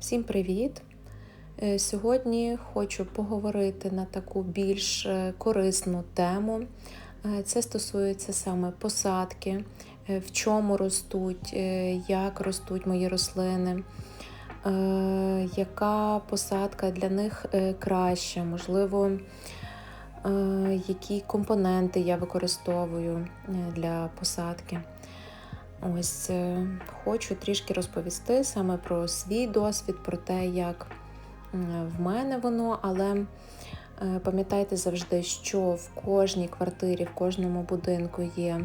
Всім привіт! Е, Сьогодні хочу поговорити на таку більш е, корисну тему. Е, Це стосується саме посадки, в чому ростуть, як ростуть мої рослини, яка посадка для них краща, можливо, які компоненти я використовую для посадки. Ось е, хочу трішки розповісти саме про свій досвід, про те, як в мене воно, але е, пам'ятайте завжди, що в кожній квартирі, в кожному будинку є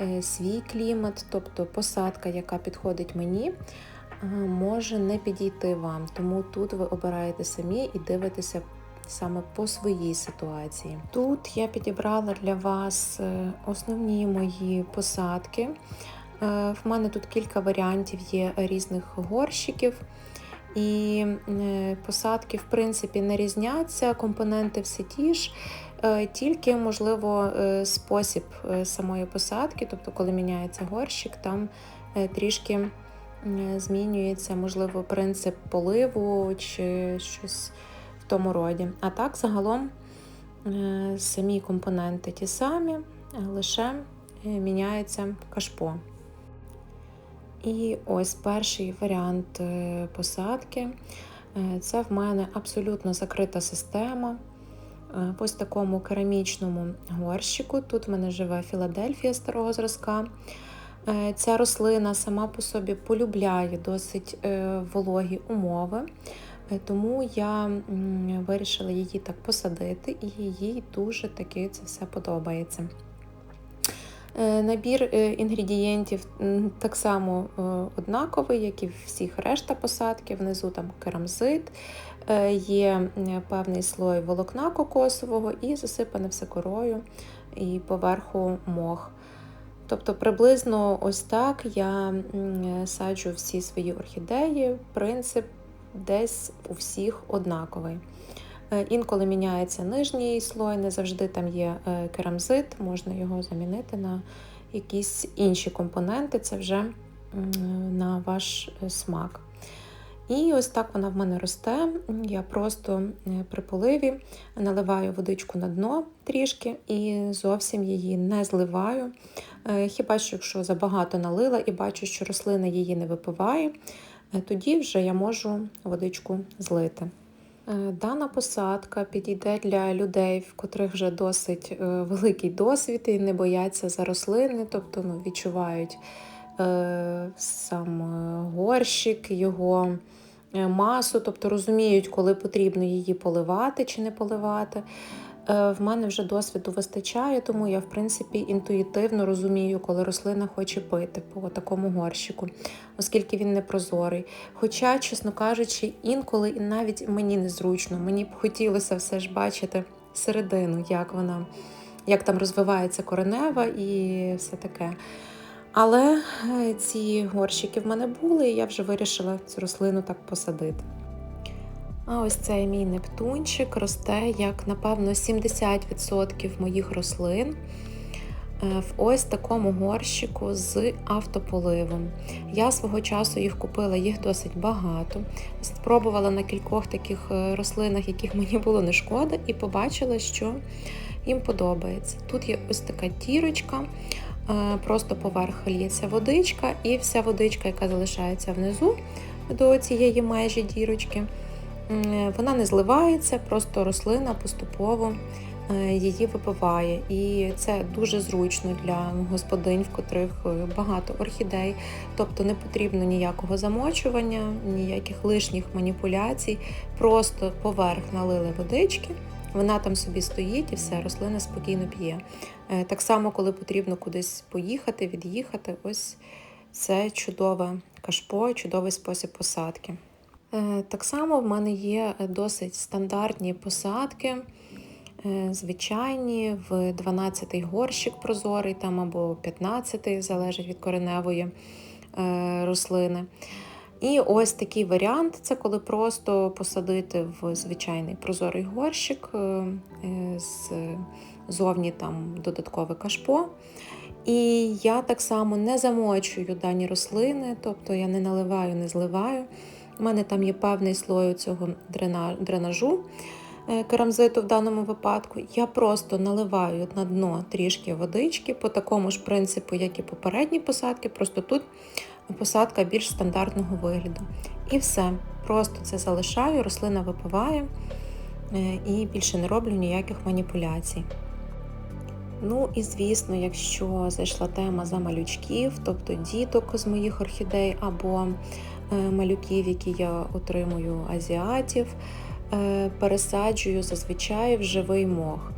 е, свій клімат, тобто посадка, яка підходить мені, може не підійти вам. Тому тут ви обираєте самі і дивитеся саме по своїй ситуації. Тут я підібрала для вас основні мої посадки. Е, В мене тут кілька варіантів є різних горщиків. І е, посадки, в принципі, не різняться, компоненти всі ті ж, е, тільки, можливо, спосіб самої посадки, тобто, коли міняється горщик, там трішки змінюється, можливо, принцип поливу чи щось в тому роді. А так, загалом, самі компоненти ті самі, лише міняється кашпо. І ось перший варіант е, посадки. Е, Це в мене абсолютно закрита система. Е, В ось такому керамічному горщику. Тут в мене живе Філадельфія старого зразка. Ця рослина сама по собі полюбляє досить вологі умови, тому я вирішила її так посадити, і їй дуже таки це все подобається. Е, Набір е, інгредієнтів так само е, однаковий, як і всіх решта посадки. Внизу там керамзит, є певний слой волокна кокосового і засипане все корою і поверху мох. Тобто приблизно ось так я саджу всі свої орхідеї. Принцип десь у всіх однаковий. Е, Інколи міняється нижній слой, не завжди там є е, керамзит, можна його замінити на якісь інші компоненти, це вже на ваш е, смак. І ось так вона в мене росте. Я просто при поливі наливаю водичку на дно трішки і зовсім її не зливаю. Хіба що якщо забагато налила і бачу, що рослина її не випиває, тоді вже я можу водичку злити. Е, Дана посадка підійде для людей, в котрих вже досить е, великий досвід і не бояться за рослини, тобто ну, відчувають е, сам е, горщик, його масу, тобто розуміють, коли потрібно її поливати чи не поливати. Е, В мене вже досвіду вистачає, тому я, в принципі, інтуїтивно розумію, коли рослина хоче пити по такому горщику, оскільки він не прозорий. Хоча, чесно кажучи, інколи і навіть мені незручно. Мені б хотілося все ж бачити середину, як вона, як там розвивається коренева і все таке. Але е, ці горщики в мене були, і я вже вирішила цю рослину так посадити. А ось цей мій нептунчик росте як, напевно, 70% моїх рослин е, в ось такому горщику з автополивом. Я свого часу їх купила, їх досить багато. Спробувала на кількох таких е, рослинах, яких мені було не шкода, і побачила, що їм подобається. Тут є ось така тірочка, е, просто поверх лється водичка, і вся водичка, яка залишається внизу до цієї межі дірочки. М, Вона не зливається, просто рослина поступово е, її випиває. І це дуже зручно для господинь, в котрих е, багато орхідей. Тобто не потрібно ніякого замочування, ніяких лишніх маніпуляцій. Просто поверх налили водички, вона там собі стоїть і все, рослина спокійно п'є. Е, Так само, коли потрібно кудись поїхати, від'їхати, ось це чудове кашпо, чудовий спосіб посадки. Е, Так само в мене є досить стандартні посадки, е, звичайні, в 12-й горщик прозорий там або 15-й, залежить від кореневої е, рослини. І ось такий варіант це коли просто посадити в звичайний прозорий горщик, е, е, з зовні там додаткове кашпо. І я так само не замочую дані рослини, тобто я не наливаю, не зливаю. У мене там є певний слой цього дренажу е, керамзиту в даному випадку. Я просто наливаю на дно трішки водички по такому ж принципу, як і попередні посадки, просто тут посадка більш стандартного вигляду. І все. Просто це залишаю, рослина випиває е, і більше не роблю ніяких маніпуляцій. Ну і звісно, якщо зайшла тема за малючків, тобто діток з моїх орхідей або малюків, які я отримую азіатів, е, пересаджую зазвичай в живий мох.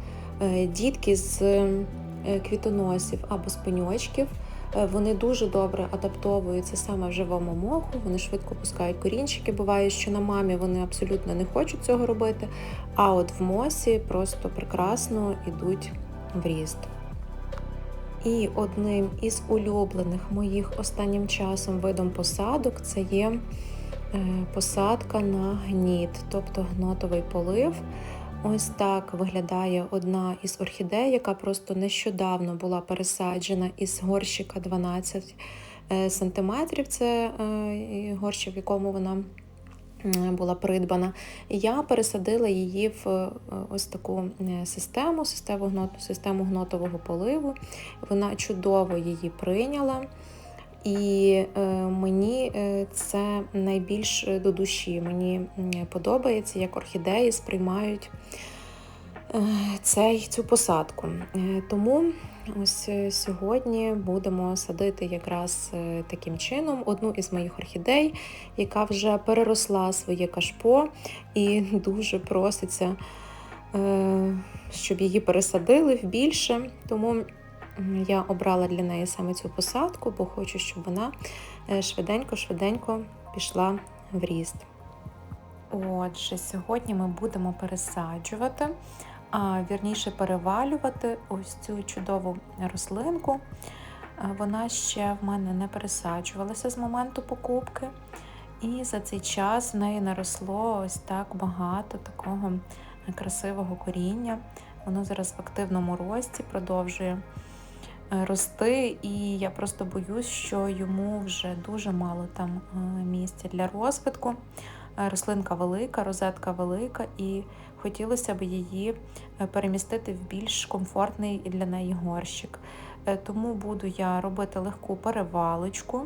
Дітки з квітоносів або з пеньочків Е, вони дуже добре адаптовуються саме в живому моху, вони швидко пускають корінчики. Буває, що на мамі вони абсолютно не хочуть цього робити. А от в мосі просто прекрасно йдуть в ріст. І одним із улюблених моїх останнім часом видом посадок це є е, посадка на гніт, тобто гнотовий полив. Ось так виглядає одна із орхідей, яка просто нещодавно була пересаджена із горщика 12 е, см. Це е, горщик, в якому вона була придбана. Я пересадила її в е, ось таку систему, систему систему гнотового поливу. Вона чудово її прийняла. І е, мені е, це найбільш до душі. Мені подобається, як орхідеї сприймають е, цей, цю посадку. Тому ось сьогодні будемо садити якраз таким чином одну із моїх орхідей, яка вже переросла своє кашпо і дуже проситься, щоб її пересадили в більше. Тому я обрала для неї саме цю посадку, бо хочу, щоб вона швиденько-швиденько пішла в ріст. Отже, сьогодні ми будемо пересаджувати, а вірніше перевалювати ось цю чудову рослинку. Вона ще в мене не пересаджувалася з моменту покупки. І за цей час в неї наросло ось так багато такого красивого коріння. Воно зараз в активному рості продовжує Е, рости, і я просто боюсь, що йому вже дуже мало там е, місця для розвитку. Е, рослинка велика, розетка велика, і хотілося б її перемістити в більш комфортний для неї горщик. Тому буду я робити легку перевалочку.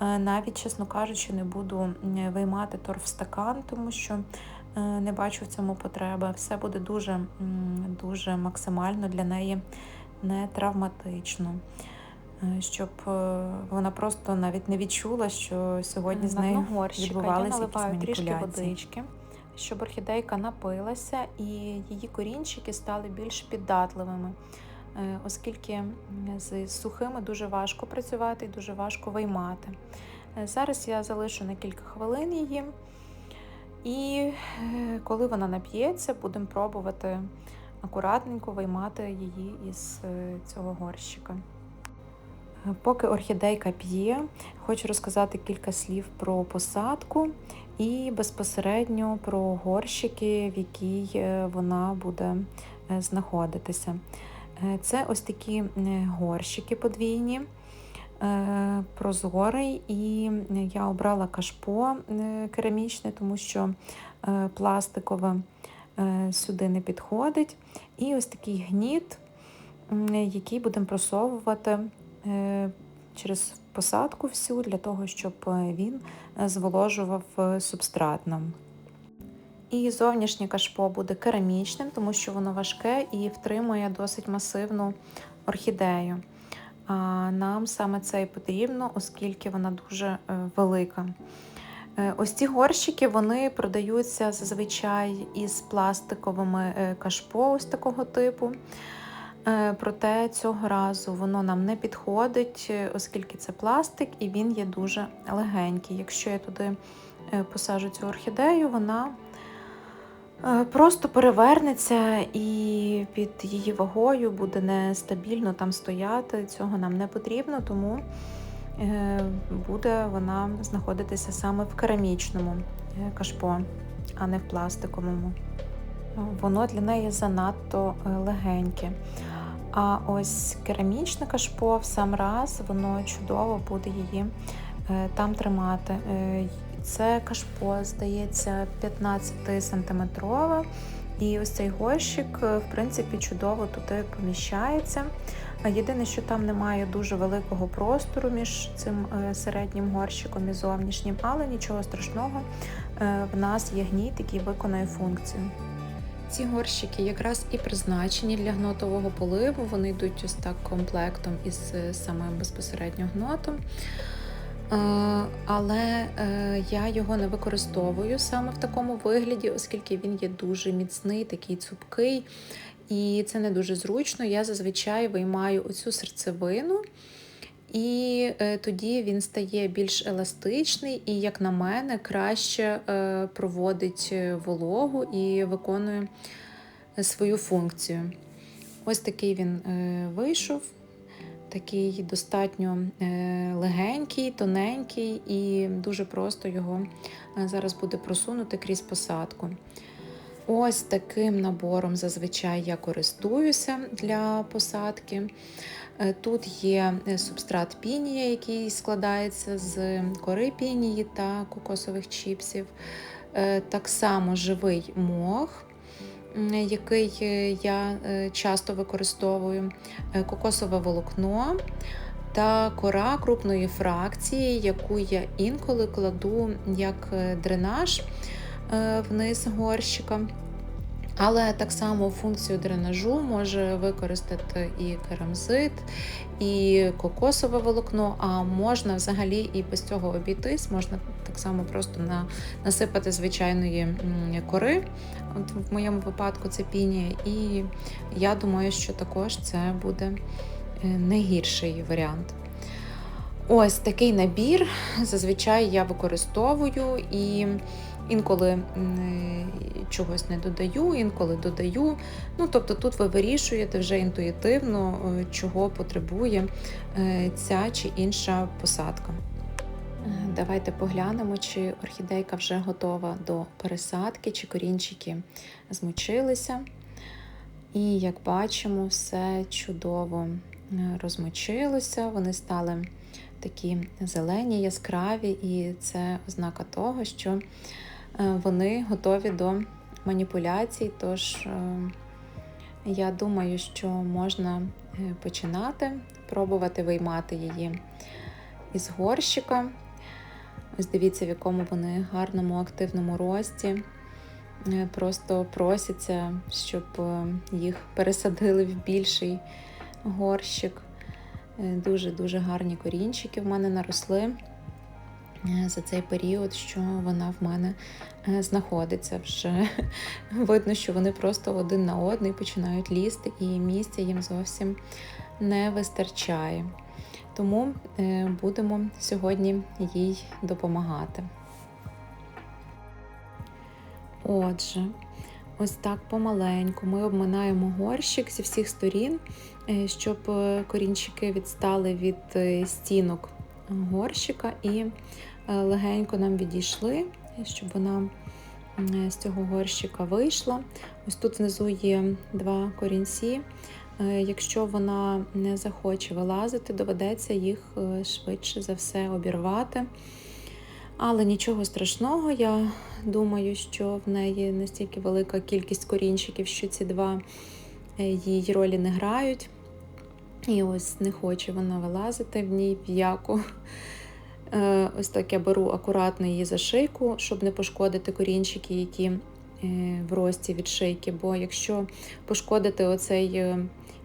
Навіть, чесно кажучи, не буду виймати торф стакан, тому що не бачу в цьому потреби. Все буде дуже, дуже максимально для неї не травматично, е, щоб е, вона просто навіть не відчула, що сьогодні з нею відбувалися якісь маніпуляції. трішки водички, щоб орхідейка напилася і її корінчики стали більш піддатливими. Е, оскільки з сухими дуже важко працювати і дуже важко виймати. Зараз я залишу на кілька хвилин її, і коли вона нап'ється, будемо пробувати акуратненько виймати її із е, цього горщика. Поки орхідейка п'є, хочу розказати кілька слів про посадку і безпосередньо про горщики, в якій е, вона буде е, знаходитися. Це ось такі горщики подвійні, прозорий, і я обрала кашпо керамічне, тому що пластикове Е, сюди не підходить. І ось такий гніт, який будемо просовувати е, через посадку всю, для того, щоб е, він зволожував субстрат нам. І зовнішнє кашпо буде керамічним, тому що воно важке і втримує досить масивну орхідею. А нам саме це і потрібно, оскільки вона дуже велика. Е, ось ці горщики вони продаються зазвичай із пластиковими е, кашпо ось такого типу. Е, проте цього разу воно нам не підходить, оскільки це пластик і він є дуже легенький. Якщо я туди посажу цю орхідею, вона просто перевернеться і під її вагою буде нестабільно там стояти. Цього нам не потрібно, тому Е, буде вона знаходитися саме в керамічному е, кашпо, а не в пластиковому. Воно для неї занадто е, легеньке. А ось керамічне кашпо в сам раз, воно чудово буде її там тримати. Це кашпо, здається, 15 сантиметрова. І ось цей горщик, е, в принципі, чудово туди поміщається. Єдине, що там немає дуже великого простору між цим е, середнім горщиком і зовнішнім, але нічого страшного, е, в нас є гніт, який виконує функцію. Ці горщики якраз і призначені для гнотового поливу. Вони йдуть ось так комплектом із самим безпосередньо гнотом. Але я його не використовую саме в такому вигляді, оскільки він є дуже міцний, такий цупкий, і це не дуже зручно. Я зазвичай виймаю оцю серцевину, і е, тоді він стає більш еластичний і, як на мене, краще е, проводить вологу і виконує свою функцію. Ось такий він е, вийшов такий достатньо е, легенький, тоненький, і дуже просто його е, зараз буде просунути крізь посадку. Ось таким набором зазвичай я користуюся для посадки. Е, тут є субстрат пінія, який складається з кори пінії та кокосових чіпсів. Так само живий мох який е, я е, часто використовую, е, кокосове волокно та кора крупної фракції, яку я інколи кладу як дренаж вниз горщика. Але так само функцію дренажу може використати і керамзит, і кокосове волокно, а можна взагалі і без цього обійтись, можна так само просто на, насипати звичайної кори. От В моєму випадку це пінія, і я думаю, що також це буде е, не гірший варіант. Ось такий набір зазвичай я використовую і інколи чогось не додаю, інколи додаю. Ну, Тобто тут ви вирішуєте вже інтуїтивно, е, чого потребує е, ця чи інша посадка. Е, давайте поглянемо, чи орхідейка вже готова до пересадки, чи корінчики змочилися. І, як бачимо, все чудово розмочилося, вони стали такі зелені, яскраві, і це ознака того, що вони готові до маніпуляцій. Тож е, я думаю, що можна е, починати, пробувати виймати її із горщика. Ось дивіться, в якому вони гарному, активному рості. Е, просто просяться, щоб їх пересадили в більший горщик. Дуже-дуже гарні корінчики в мене наросли. Е, за цей період, що вона в мене е, знаходиться. Вже видно, що вони просто один на один починають лізти, і місця їм зовсім не вистачає. Тому е, будемо сьогодні їй допомагати. Отже, ось так помаленьку ми обминаємо горщик зі всіх сторін, щоб корінчики відстали від стінок горщика і легенько нам відійшли, щоб вона з цього горщика вийшла. Ось тут внизу є два корінці. Е, якщо вона не захоче вилазити, доведеться їх е, швидше за все обірвати. Але нічого страшного, я думаю, що в неї настільки велика кількість корінчиків, що ці два її ролі не грають. І ось не хоче вона вилазити в ній в яку. Е, ось так я беру акуратно її за шийку, щоб не пошкодити корінчики, які е, в рості від шийки. Бо якщо пошкодити оцей е,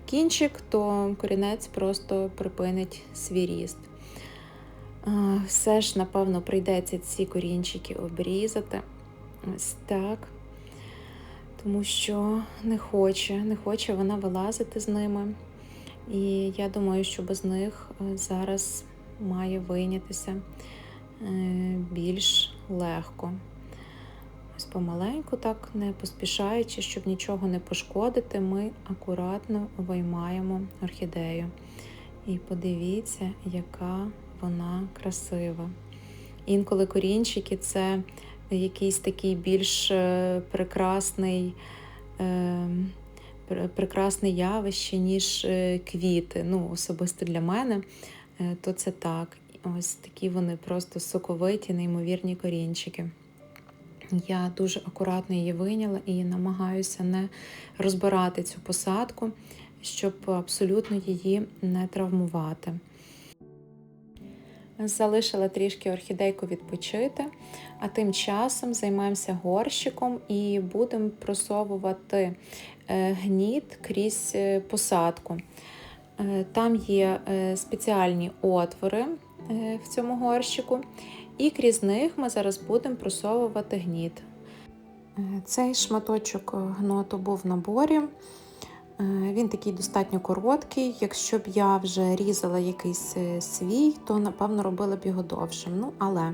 кінчик, то корінець просто припинить свій ріст. Все ж, напевно, прийдеться ці корінчики обрізати. Ось так. Тому що не хоче, не хоче вона вилазити з ними. І я думаю, що без них зараз має вийнятися е, більш легко. Ось помаленьку, так не поспішаючи, щоб нічого не пошкодити, ми акуратно виймаємо орхідею. І подивіться, яка вона красива. Інколи корінчики це якийсь такий більш е, прекрасний. Е, прекрасне явище, ніж квіти. Ну, особисто для мене. Е, то це так. Ось такі вони просто соковиті, неймовірні корінчики. Я дуже акуратно її виняла і намагаюся не розбирати цю посадку, щоб абсолютно її не травмувати. Залишила трішки орхідейку відпочити, а тим часом займаємося горщиком і будемо просовувати е, гніт крізь е, посадку. Е, там є спеціальні отвори в цьому горщику, і крізь них ми зараз будемо просовувати гніт. Цей шматочок гноту був в наборі. Е, він такий достатньо короткий. Якщо б я вже різала якийсь е, свій, то напевно робила б його довшим. Ну, але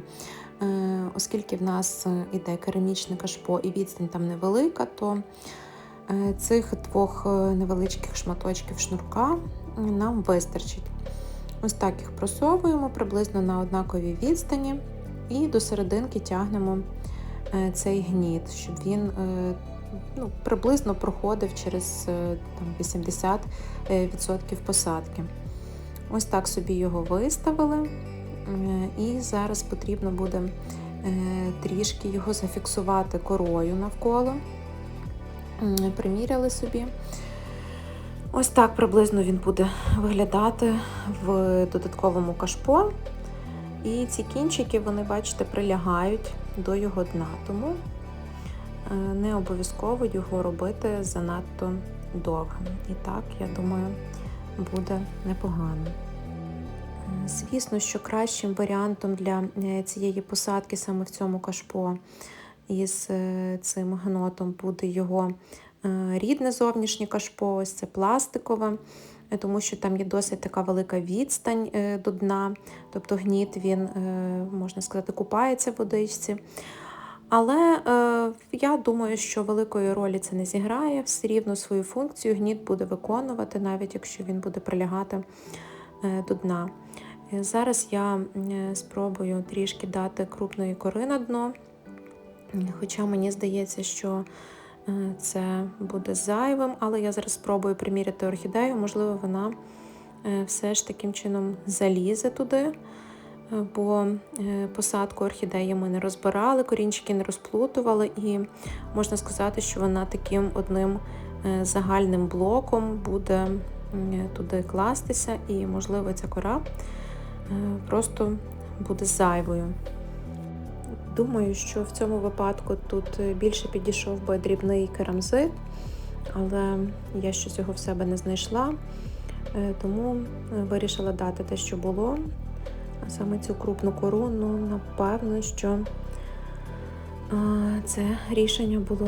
е, оскільки в нас іде керамічне кашпо і відстань там невелика, то цих двох невеличких шматочків шнурка нам вистачить. Ось так їх просовуємо приблизно на однаковій відстані, і до серединки тягнемо цей гніт, щоб він ну, приблизно проходив через е, там, 80% е, посадки. Ось так собі його виставили, і зараз потрібно буде е, трішки його зафіксувати корою навколо. Приміряли собі. Ось так приблизно він буде виглядати в додатковому кашпо. І ці кінчики, вони, бачите, прилягають до його дна. Тому Е, не обов'язково його робити занадто довгим. І так, я думаю, буде непогано. Е, звісно, що кращим варіантом для е, цієї посадки саме в цьому кашпо із цим гнотом буде його рідне зовнішнє кашпо, ось це пластикове, тому що там є досить така велика відстань до дна, тобто гніт він, можна сказати, купається в водичці. Але е, я думаю, що великої ролі це не зіграє, все рівно свою функцію гніт буде виконувати, навіть якщо він буде прилягати е, до дна. Е, зараз я е, спробую трішки дати крупної кори на дно, хоча мені здається, що е, це буде зайвим, але я зараз спробую приміряти орхідею, можливо, вона е, все ж таким чином залізе туди бо е, посадку орхідеї ми не розбирали, корінчики не розплутували, і можна сказати, що вона таким одним е, загальним блоком буде туди кластися, і, можливо, ця кора е, просто буде зайвою. Думаю, що в цьому випадку тут більше підійшов би дрібний керамзит, але я щось його в себе не знайшла, тому вирішила дати те, що було саме цю крупну кору, ну, напевно, що це рішення було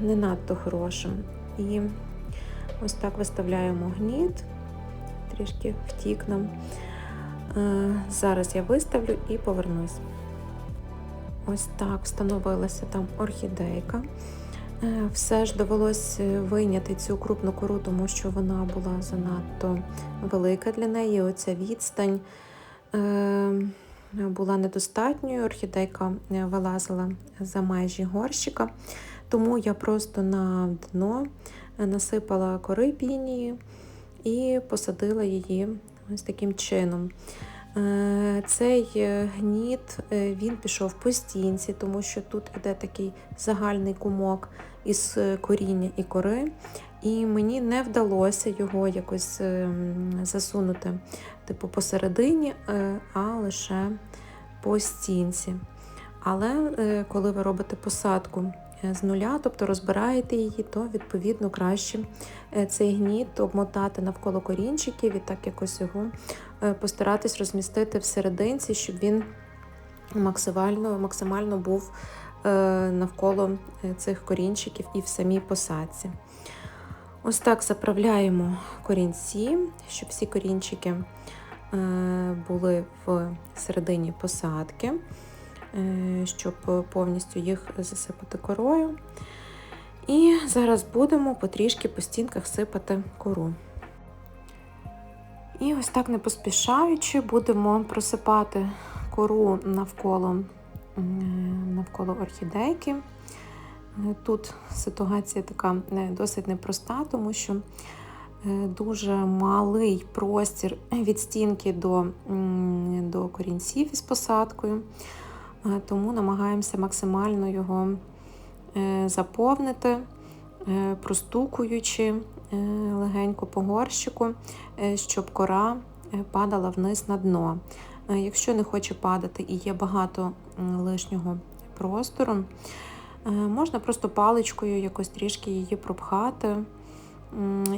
не надто хорошим. І ось так виставляємо гніт, трішки втік нам. Зараз я виставлю і повернусь. Ось так встановилася там орхідейка. Е, все ж довелося вийняти цю крупну кору, тому що вона була занадто велика для неї. Оця відстань Ем, була недостатньою, орхідейка е, вилазила за межі горщика, тому я просто на дно насипала кори пінії і посадила її ось таким чином. Е, цей е, гніт він пішов по стінці, тому що тут іде такий загальний кумок із коріння і кори, і мені не вдалося його якось ем, засунути типу посередині, е, а лише по стінці. Але е, коли ви робите посадку е, з нуля, тобто розбираєте її, то відповідно краще цей гніт обмотати навколо корінчиків і так якось його постаратись розмістити всерединці, щоб він максимально, максимально був навколо цих корінчиків і в самій посадці. Ось так заправляємо корінці, щоб всі корінчики е, були в середині посадки, е, щоб повністю їх засипати корою. І зараз будемо потрішки по стінках сипати кору. І ось так не поспішаючи, будемо просипати кору навколо, навколо орхідейки. Тут ситуація така досить непроста, тому що е, дуже малий простір від стінки до, до корінців із посадкою, е, тому намагаємося максимально його заповнити, простукуючи легенько по горщику, щоб кора падала вниз на дно. Якщо не хоче падати і є багато лишнього простору, можна просто паличкою якось трішки її пропхати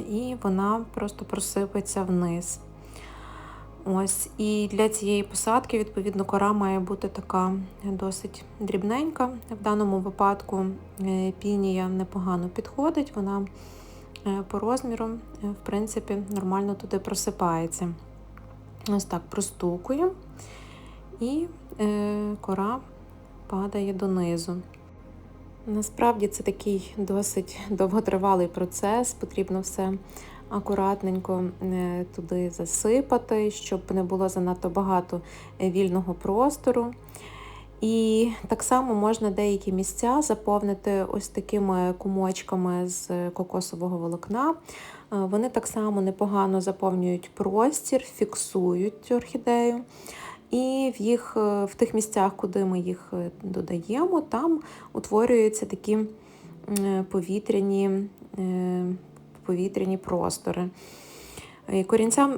і вона просто просипеться вниз. Ось, І для цієї посадки, відповідно, кора має бути така досить дрібненька. В даному випадку е, пінія непогано підходить, вона е, по розміру, е, в принципі, нормально туди просипається. Ось так простукуємо, і кора падає донизу. Насправді це такий досить довготривалий процес, потрібно все акуратненько е, туди засипати, щоб не було занадто багато вільного простору. І так само можна деякі місця заповнити ось такими кумочками з кокосового волокна. Е, вони так само непогано заповнюють простір, фіксують орхідею. І в їх, е, в тих місцях, куди ми їх е, додаємо, там утворюються такі повітряні е, повітряні простори. Корінцям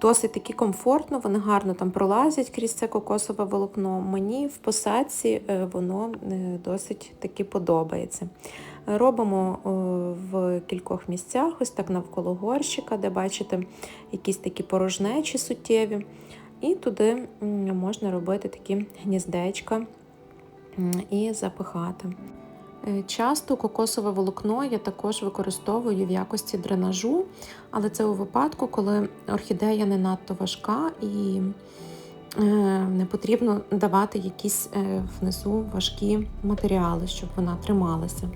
досить таки комфортно, вони гарно там пролазять крізь це кокосове волокно. Мені в посадці воно досить таки подобається. Робимо в кількох місцях, ось так навколо горщика, де бачите якісь такі порожнечі суттєві. І туди можна робити такі гніздечка і запихати. Е, часто кокосове волокно я також використовую в якості дренажу, але це у випадку, коли орхідея не надто важка і е, не потрібно давати якісь е, внизу важкі матеріали, щоб вона трималася.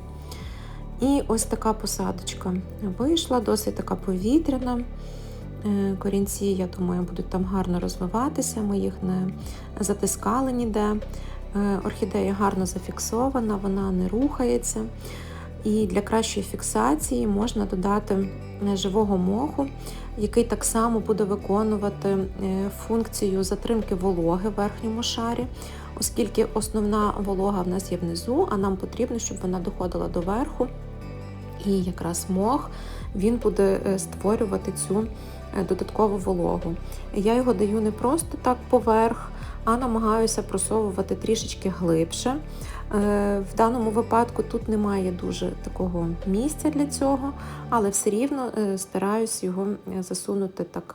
І ось така посадочка вийшла, досить така повітряна. Корінці, я думаю, будуть там гарно розвиватися, ми їх не затискали ніде. Е, орхідея гарно зафіксована, вона не рухається. І для кращої фіксації можна додати е, живого моху, який так само буде виконувати функцію затримки вологи в верхньому шарі, оскільки основна волога в нас є внизу, а нам потрібно, щоб вона доходила до верху. І якраз мох він буде створювати цю Е, додаткову вологу. Я його даю не просто так поверх, а намагаюся просовувати трішечки глибше. Е, в даному випадку тут немає дуже такого місця для цього, але все рівно е, стараюсь його засунути так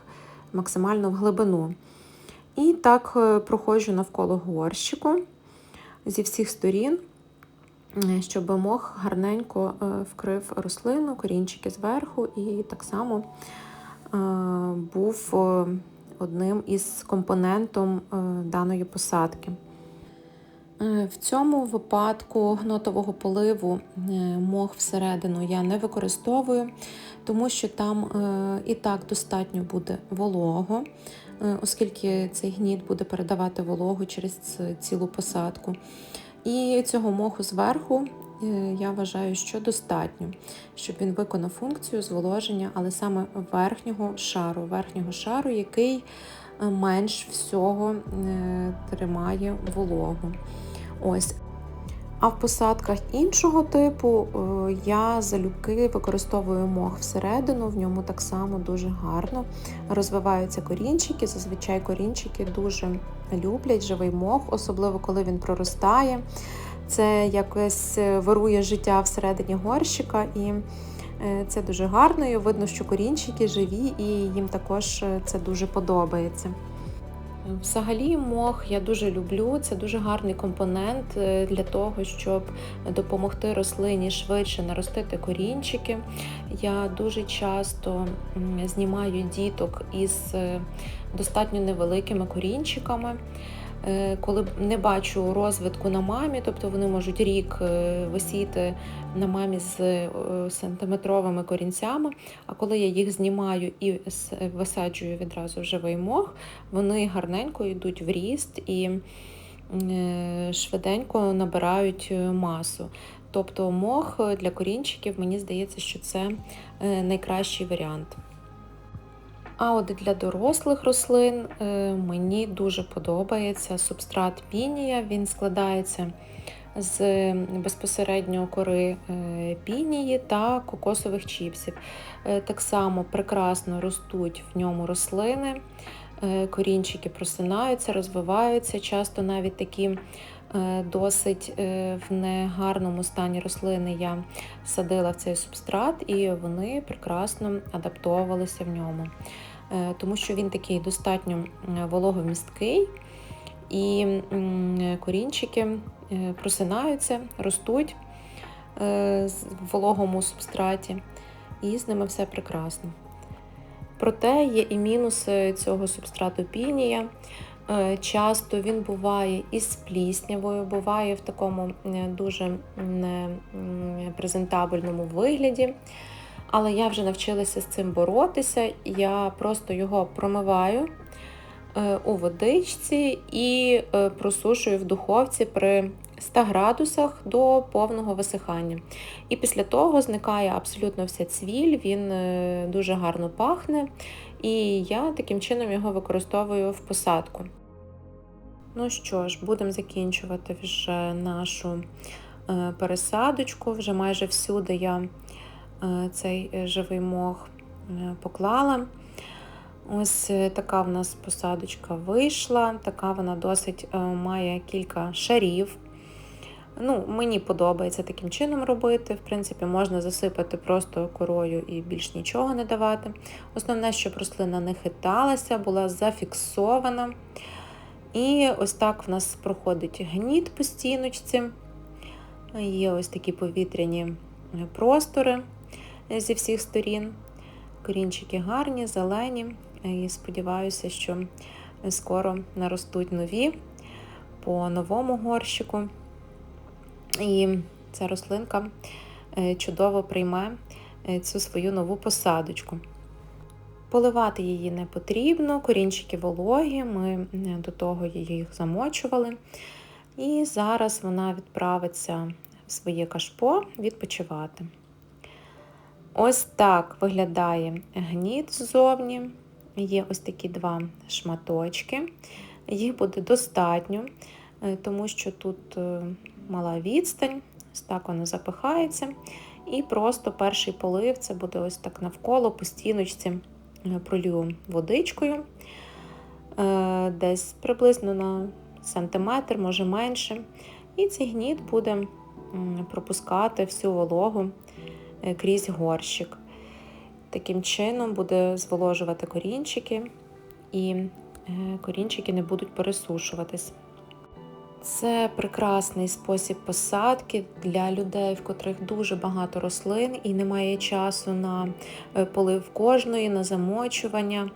максимально в глибину. І так проходжу навколо горщику зі всіх сторін, щоб мох гарненько вкрив рослину, корінчики зверху, і так само був е, одним із компонентом е, даної посадки. Е, в цьому випадку гнотового поливу мох всередину я не використовую, тому що там і так достатньо буде волого, оскільки цей гніт буде передавати вологу через цілу посадку. І цього моху зверху Е, я вважаю, що достатньо, щоб він виконав функцію зволоження, але саме верхнього шару, верхнього шару, який е, менш всього е, тримає вологу. Ось. А в посадках іншого типу я залюбки використовую мох всередину, в ньому так само дуже гарно розвиваються корінчики. Зазвичай корінчики дуже люблять живий мох, особливо коли він проростає це якось е, вирує життя всередині горщика, і е, це дуже гарно. і Видно, що корінчики живі, і їм також е, це дуже подобається. Взагалі, мох я дуже люблю. Це дуже гарний компонент для того, щоб допомогти рослині швидше наростити корінчики. Я дуже часто знімаю діток із достатньо невеликими корінчиками. Е, коли не бачу розвитку на мамі, тобто вони можуть рік е, висіти на мамі з е, сантиметровими корінцями. А коли я їх знімаю і висаджую відразу в живий мох, вони гарненько йдуть в ріст і швиденько набирають масу. Тобто мох для корінчиків, мені здається, що це найкращий варіант. А от для дорослих рослин е, мені дуже подобається субстрат пінія. Він складається з безпосередньо кори е, пінії та кокосових чіпсів. Е, Так само прекрасно ростуть в ньому рослини, корінчики просинаються, розвиваються, часто навіть такі. Е, Досить е, в негарному стані рослини я садила в цей субстрат, і вони прекрасно адаптовувалися в ньому. Е, тому що він такий достатньо вологомісткий, і корінчики просинаються, ростуть в вологому субстраті, і з ними все прекрасно. Проте є і мінуси цього субстрату пінія. Е, Часто він буває із пліснявою, буває в такому е, дуже непрезентабельному вигляді. Але я вже навчилася з цим боротися. Я просто його промиваю е, у водичці і просушую в духовці при 100 градусах до повного висихання. І після того зникає абсолютно вся цвіль, він е, дуже гарно пахне, і я таким чином його використовую в посадку. Ну що ж, будемо закінчувати вже нашу е, пересадочку. Вже майже всюди я е, цей живий мох поклала. Ось така в нас посадочка вийшла. Така вона досить має кілька шарів. Ну, Мені подобається таким чином робити. В принципі, можна засипати просто корою і більш нічого не давати. Основне, щоб рослина не хиталася, була зафіксована. І ось так в нас проходить гніт по стіночці. Є ось такі повітряні е, простори зі всіх сторін. Корінчики гарні, зелені. І сподіваюся, що скоро наростуть нові по новому горщику. І ця рослинка е, чудово прийме е, цю свою нову посадочку. Поливати її не потрібно, корінчики вологі, ми е, до того їх замочували. І зараз вона відправиться в своє кашпо відпочивати. Ось так виглядає гніт ззовні. Є ось такі два шматочки. Їх буде достатньо, тому що тут мала відстань, ось так воно запихається. І просто перший полив це буде ось так навколо по стіночці е, пролью водичкою, е, десь приблизно на сантиметр, може менше. І цей гніт буде пропускати всю вологу е, крізь горщик. Таким чином буде зволожувати корінчики, і корінчики не будуть пересушуватись. Це прекрасний спосіб посадки для людей, в котрих дуже багато рослин і немає часу на е, полив кожної, на замочування,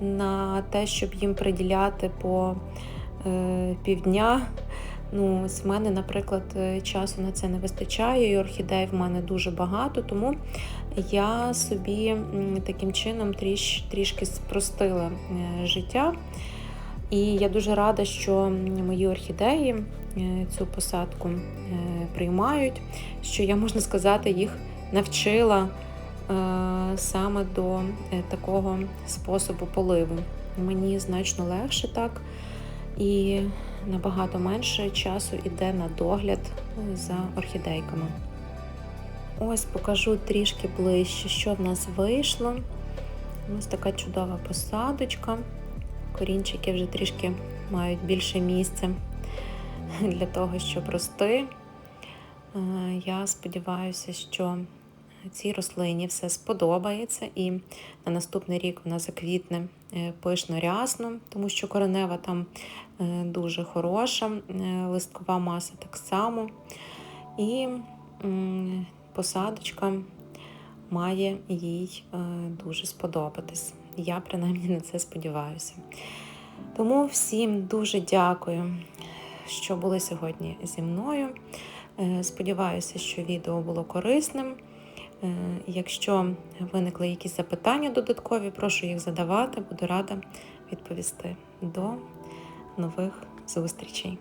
на те, щоб їм приділяти по е, півдня. Ну, в мене, наприклад, е, часу на це не вистачає, і орхідей в мене дуже багато, тому я собі таким чином тріш, трішки спростила е, життя. І я дуже рада, що мої орхідеї е, цю посадку е, приймають, що я, можна сказати, їх навчила е, саме до такого способу поливу. Мені значно легше так, і набагато менше часу йде на догляд за орхідейками. Ось покажу трішки ближче, що в нас вийшло. Ось така чудова посадочка. Корінчики вже трішки мають більше місця для того, щоб рости. Е, Я сподіваюся, що цій рослині все сподобається, і на наступний рік вона заквітне е, пишно рясно, тому що коренева там е, дуже хороша, листкова маса так само. І посадочка має їй дуже сподобатись. Я принаймні на це сподіваюся. Тому всім дуже дякую, що були сьогодні зі мною. Е, Сподіваюся, що відео було корисним. Е, Якщо виникли якісь запитання додаткові, прошу їх задавати, буду рада відповісти. До нових зустрічей!